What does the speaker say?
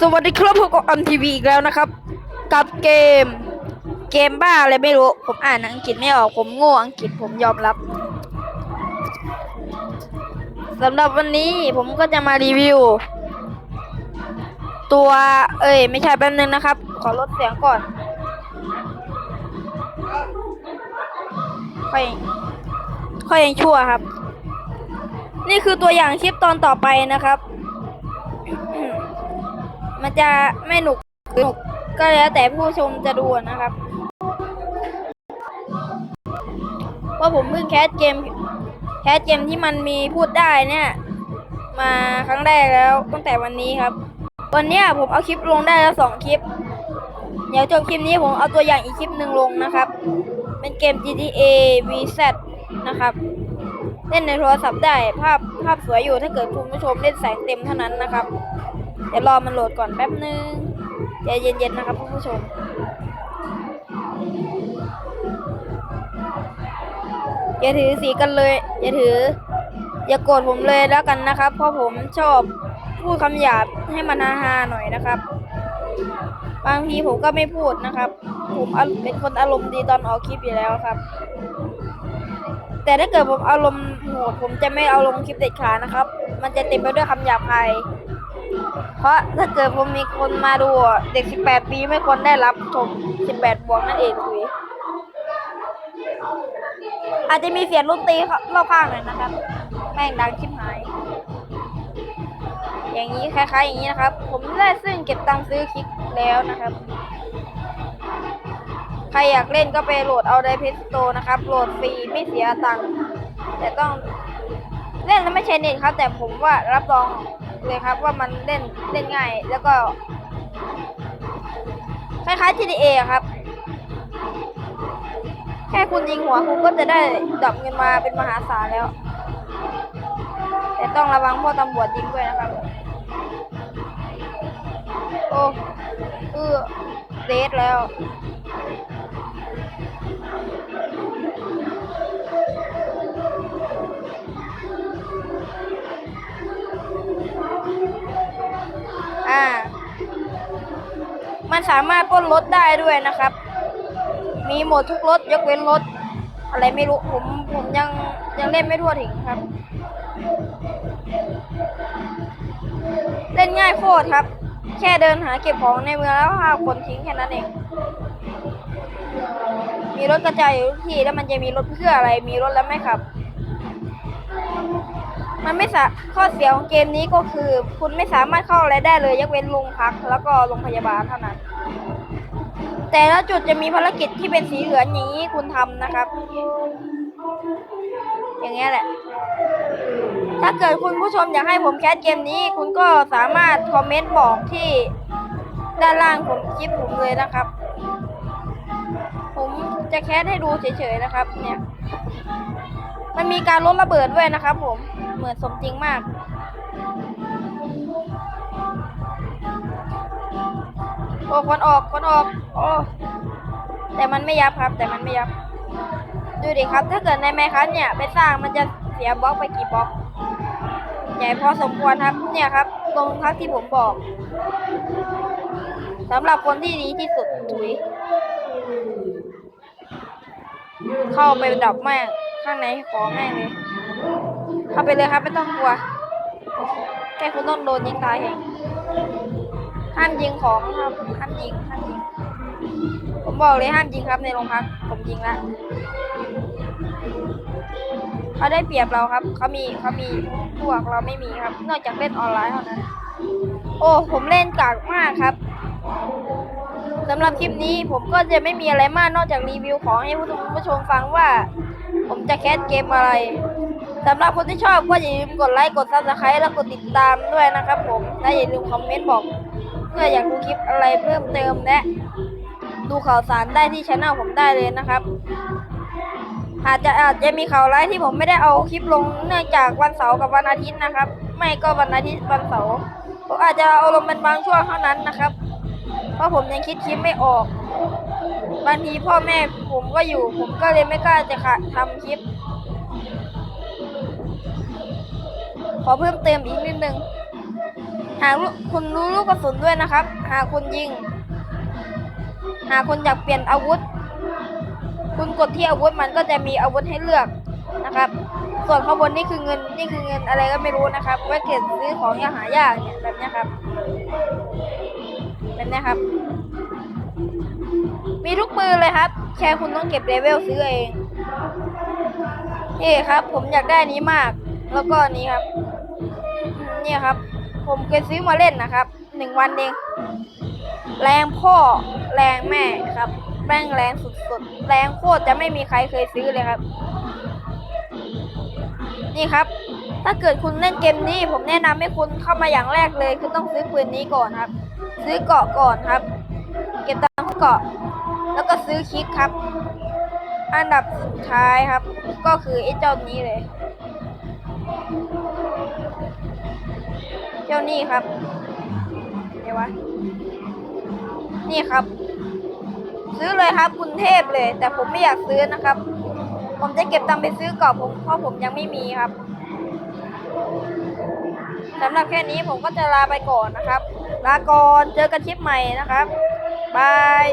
สวัสดีครับพบกับอัมทีวีอีกแล้วนะครับ กับเกม เกมบ้าอะไรไม่รู้ ผมอ่านอังกฤษไม่ออก ผมโง่อังกฤษผมยอมรับสำหรับวันนี้ผมก็จะมารีวิว ตัวเอ้ย ไม่ใช่แป๊บนึงนะครับ ขอลดเสียงก่อนค่อยค่อยยังชั่วครับ นี่คือตัวอย่างคลิปตอนต่อไปนะครับ มันจะไม่หนุกหนุกก็แล้วแต่ผู้ชมจะดูนะครับว่าะผมเพิ่งแคสเกม แคสเกมที่มันมีพูดได้เนี่ย มาครั้งแรกแล้วตั้งแต่วันนี้ครับ วันนี้ผมเอาคลิปลงได้แล้วสองคลิป เดี๋ยวจบคลิปนี้ผมเอาตัวอย่างอีกคลิปหนึ่งลงนะครับ เป็นเกม GTA VZ นะครับ เล่นในโทรศัพท์ได้ภาพภาพสวยอยู่ถ้าเกิดคุณผู้ชมเล่นแสงเต็มเท่านั้นนะครับ เดี๋ยวรอมันโหลดก่อนแป๊บนึงใจเย็นๆนะครับคุณผู้ชมอย่าถือสีกันเลย อย่าถือ อย่าโกรธผมเลยแล้วกันนะครับ เพราะผมชอบพูดคำหยาบให้มันฮาๆหน่อยนะครับ บางทีผมก็ไม่พูดนะครับ ผมเป็นคนอารมณ์ดีตอนออกคลิปอยู่แล้วครับ แต่ถ้าเกิดผมอารมณ์โหดผมจะไม่เอาลงคลิปเด็ดขาดนะครับ มันจะเต็มไปด้วยคำหยาบคายเพราะถ้าเกิดผมมีคนมาดูเด็ก 18 ปีไม่ควรได้รับชม 18 บวกนั่นเองคุยอาจจะมีเสียงดนตีรอบข้างหน่อยนะครับ แม่งดังชิบหาย อย่างนี้คล้ายๆอย่างนี้นะครับ ผมได้ซึ่งเก็บตังค์ซื้อคลิกแล้วนะครับ ใครอยากเล่นก็ไปโหลดเอาในเพจสโตนะครับ โหลดฟรีไม่เสียตังค์แต่ต้องเล่นแล้วไม่ใช่เน็ตครับ แต่ผมว่ารับรองเลยครับว่ามันเล่นเล่นง่าย แล้วก็คล้ายๆ GTA อครับ แค่คุณยิงหัวคุณก็จะได้ดรอปเงินมาเป็นมหาศาลแล้ว แต่ต้องระวังพวกตำรวจยิงด้วยนะครับ โอ้เออเดทแล้ว มันสามารถปล้นรถได้ด้วยนะครับ มีหมดทุกรถยกเว้นรถอะไรไม่รู้ผมผมยังยังเล่นไม่ทั่วถึงครับ เล่นง่ายโคตรครับ แค่เดินหาเก็บของในเมืองแล้วหาคนทิ้งแค่นั้นเอง มีรถกระจายอยู่ทุกที่แล้วมันจะมีรถเพื่ออะไร มีรถแล้วไหม่ขับ มันไม่สาข้อเสียของเกมนี้ก็คือ คุณไม่สามารถเข้าอะไรได้เลยยกเว้นโรงพัก แล้วก็โรงพยาบาลเท่านั้น แต่ละจุดจะมีภารกิจที่เป็นสีเหลืองอย่างนี้คุณทำนะครับ อย่างเงี้ยแหละ ถ้าเกิดคุณผู้ชมอยากให้ผมแคสเกมนี้ คุณก็สามารถคอมเมนต์บอกที่ด้านล่างผมคลิปผมเลยนะครับ ผมจะแคสให้ดูเฉยๆนะครับ เนี่ย มันมีการลดระเบิดด้วยนะครับ ผมเหมือนสมจริงมาก โอ้คนออกคนออกโอ้แต่มันไม่ยับครับ แต่มันไม่ยับ ดูดิครับ ถ้าเกิดในแมคัสเนี่ยไปสร้างมันจะเสียบล็อกไปกี่บล็อก ใหญ่พอสมควรครับ เนี่ยครับ ตรงพักที่ผมบอกสำหรับคนที่ดีที่สุดถุย เข้าไปดับแม่งข้างในของแม่งเลย เข้าไปเลยครับไม่ต้องกลัว แค่คุณต้องโดนยิงตายเอง ห้ามยิงของครับห้ามยิงห้ามยิง ผมบอกเลยห้ามยิงครับในโรงพัก ผมยิงแล้วเขาได้เปรียบเราครับ เขามีเขามีพวกเราไม่มีครับ นอกจากเล่นออนไลน์เท่านั้น โอ้ ผมเล่นกากมากครับสำหรับคลิปนี้ผมก็จะไม่มีอะไรมากนอกจากรีวิวของให้ผู้ชมฟังว่า ผมจะแคสเกมอะไรสำหรับคนที่ชอบก็อย่าลืมกดไลค์กดซับสไครต์และกดติดตามด้วยนะครับผมและอย่าลืมคอมเมนต์บอก เพื่ออยากดูคลิปอะไรเพิ่มเติมและ ดูข่าวสารได้ที่ช่องผมได้เลยนะครับอาจจะอาจจะมีข่าวร้ายที่ผมไม่ได้เอาคลิปลงเนื่องจากวันเสาร์กับวันอาทิตย์นะครับ ไม่ก็วันอาทิตย์วันเสาร์ผมอาจจะเอาลงเป็นบางช่วงเท่านั้นนะครับ เพราะผมยังคิดคลิปไม่ออกบางทีพ่อแม่ผมก็อยู่ ผมก็เลยไม่กล้าจะทำคลิป ขอเพิ่มเติมอีกนิดนึง หากคุณรู้ลูกกระสุนด้วยนะครับ หากคุณยิง หากคุณอยากเปลี่ยนอาวุธ คุณกดที่อาวุธมันก็จะมีอาวุธให้เลือกนะครับ ส่วนข้างบนนี่คือเงินนี่คือเงินอะไรก็ไม่รู้นะครับไว้เก็บซื้อของย่าหายากเนี่ยแบบนี้ครับแบบนี้ครับ มีทุกปืนเลยครับ แค่คุณต้องเก็บเลเวลซื้อเองนี่ครับ ผมอยากได้นี้มาก แล้วก็นี้ครับ นี่ครับ ผมเคยซื้อมาเล่นนะครับหนึ่งวันเองแรงพ่อแรงแม่ครับแรงแรงสุดๆแรงโคตรจะไม่มีใครเคยซื้อเลยครับ นี่ครับ ถ้าเกิดคุณเล่นเกมนี้ ผมแนะนำให้คุณเข้ามาอย่างแรกเลย คือต้องซื้อปืนนี้ก่อนครับ ซื้อเกาะก่อนครับ เก็บตังค์เกาะ แล้วก็ซื้อคลิกครับ อันดับสุดท้ายครับ ก็คือไอ้เจ้านี้เลย เจ้านี่ครับเดี๋ยววะนี่ครับ ซื้อเลยครับคุณเทพเลย แต่ผมไม่อยากซื้อนะครับ ผมจะเก็บตังค์ไปซื้อก่อนผมเพราะผมยังไม่มีครับสำหรับแค่นี้ผมก็จะลาไปก่อนนะครับ ลาก่อนเจอกันคลิปใหม่นะครับบาย